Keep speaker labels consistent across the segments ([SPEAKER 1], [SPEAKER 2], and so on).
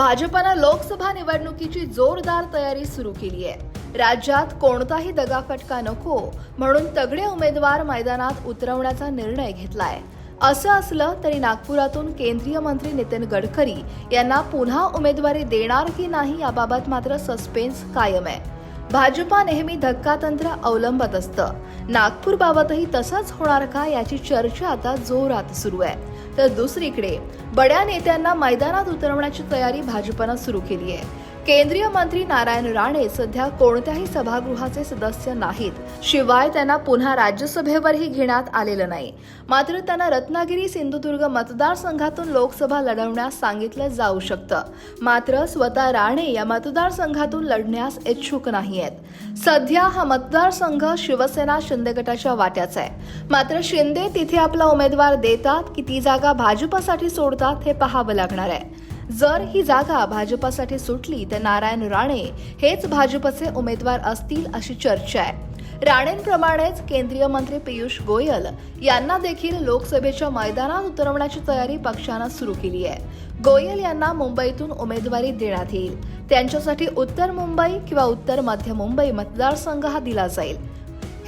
[SPEAKER 1] भाजपनं लोकसभा निवडणुकीची जोरदार तयारी सुरू केली आहे. राज्यात कोणताही दगाफटका नको म्हणून तगडे उमेदवार मैदानात उतरवण्याचा निर्णय घेतलाय. असं असलं तरी नागपुरातून केंद्रीय मंत्री नितीन गडकरी यांना पुन्हा उमेदवारी देणार की नाही याबाबत मात्र सस्पेन्स कायम आहे. भाजपा नेहमी धक्कातंत्र अवलंबत असतं. नागपूरबाबतही तसंच होणार का याची चर्चा आता जोरात सुरू आहे. तर दुसरीकडे बड्या नेत्यांना मैदानात उतरवण्याची तयारी भाजपनं सुरू केली आहे. केंद्रीय मंत्री नारायण राणे सध्या कोणत्याही सभागृहाचे सदस्य नाहीत. शिवाय त्यांना पुन्हा राज्यसभेवरही घेण्यात आलेलं नाही. मात्र त्यांना रत्नागिरी सिंधुदुर्ग मतदारसंघातून लोकसभा लढवण्यास सांगितलं जाऊ शकतं. मात्र स्वतः राणे या मतदारसंघातून लढण्यास इच्छुक नाही आहेत सध्या हा मतदारसंघ शिवसेना शिंदे गटाच्या वाट्याचा आहे. मात्र शिंदे तिथे आपला उमेदवार देतात की ती जागा भाजपसाठी सोडतात हे पाहावं लागणार आहे. जर ही जागा भाजपसाठी सुटली तर नारायण राणे हेच भाजपचे उमेदवार असतील अशी चर्चा आहे. राणेंप्रमाणेच केंद्रीय मंत्री पियुष गोयल यांना देखील लोकसभेच्या मैदानात उतरवण्याची तयारी पक्षानं सुरू केली आहे. गोयल यांना मुंबईतून उमेदवारी देण्यात येईल. त्यांच्यासाठी उत्तर मुंबई किंवा उत्तर मध्य मुंबई मतदारसंघ हा दिला जाईल.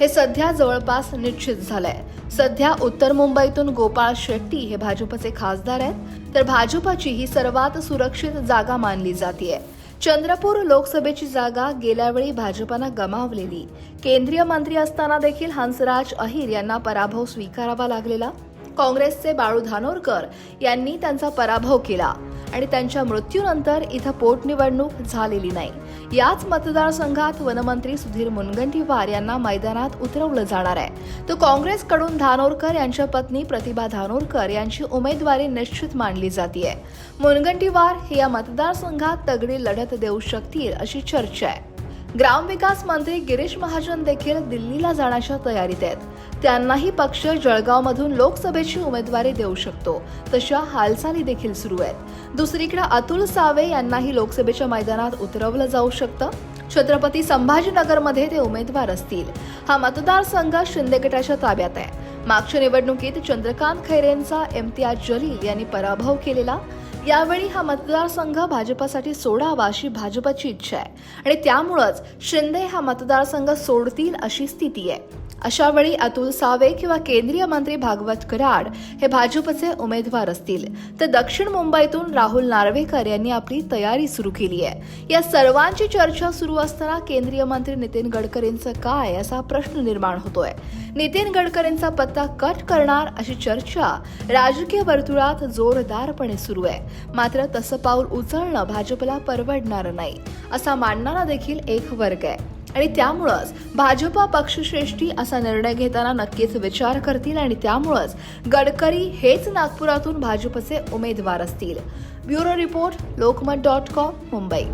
[SPEAKER 1] हे सध्या जवळपास निश्चित झालंय. सध्या उत्तर मुंबईतून गोपाळ शेट्टी हे भाजपचे खासदार आहेत. तर भाजपाची ही सर्वात सुरक्षित जागा मानली जाते चंद्रपूर लोकसभेची जागा गेल्यावेळी भाजपनं गमावलेली. केंद्रीय मंत्री असताना देखील हंसराज अहिर यांना पराभव स्वीकारावा लागलेला. काँग्रेसचे बाळू धानोरकर यांनी त्यांचा पराभव केला. आणि त्यांच्या मृत्यूनंतर इथं पोटनिवडणूक झालेली नाही. याच मतदारसंघात वनमंत्री सुधीर मुनगंटीवार यांना मैदानात उतरवलं जाणार आहे. तर काँग्रेसकडून धानोरकर यांच्या पत्नी प्रतिभा धानोरकर यांची उमेदवारी निश्चित मानली जाते मुनगंटीवार हे या मतदारसंघात तगडी लढत देऊ शकतील अशी चर्चा आहे. ग्रामविकास मंत्री गिरीश महाजन देखील दिल्लीला जाण्याच्या तयारीत आहेत. त्यांनाही पक्ष जळगावमधून लोकसभेची उमेदवारी देऊ शकतो. तशा हालचाली देखील सुरू आहेत. दुसरीकडे अतुल सावे यांनाही लोकसभेच्या मैदानात उतरवलं जाऊ शकतं. छत्रपती संभाजीनगरमध्ये ते उमेदवार असतील. हा मतदारसंघ शिंदे गटाच्या ताब्यात आहे. मागच्या निवडणुकीत चंद्रकांत खैरेंचा इम्तियाज जलील यांनी पराभव केलेला. यावेळी हा मतदारसंघ भाजपसाठी सोडावा अशी भाजपची इच्छा आहे. आणि त्यामुळंच शिंदे हा मतदारसंघ सोडतील अशी स्थिती आहे. अशावेळी अतुल सावे किंवा केंद्रीय मंत्री भागवत कराड हे भाजपचे उमेदवार असतील. तर दक्षिण मुंबईतून राहुल नार्वेकर यांनी आपली तयारी सुरू केली आहे. या सर्वांची चर्चा सुरू असताना केंद्रीय मंत्री नितीन गडकरींचं काय असा प्रश्न निर्माण होतोय. नितीन गडकरींचा पत्ता कट करणार अशी चर्चा राजकीय वर्तुळात जोरदारपणे सुरू आहे. मात्र तसं पाऊल उचलणं भाजपला परवडणार नाही. असा मानणारा देखील एक वर्ग आहे. आणि त्यामुळंच भाजपा पक्षश्रेष्ठी असा निर्णय घेताना नक्कीच विचार करतील आणि त्यामुळंच गडकरी हेच नागपुरातून भाजपचे उमेदवार असतील. Bureau report Lokmat dot com Mumbai.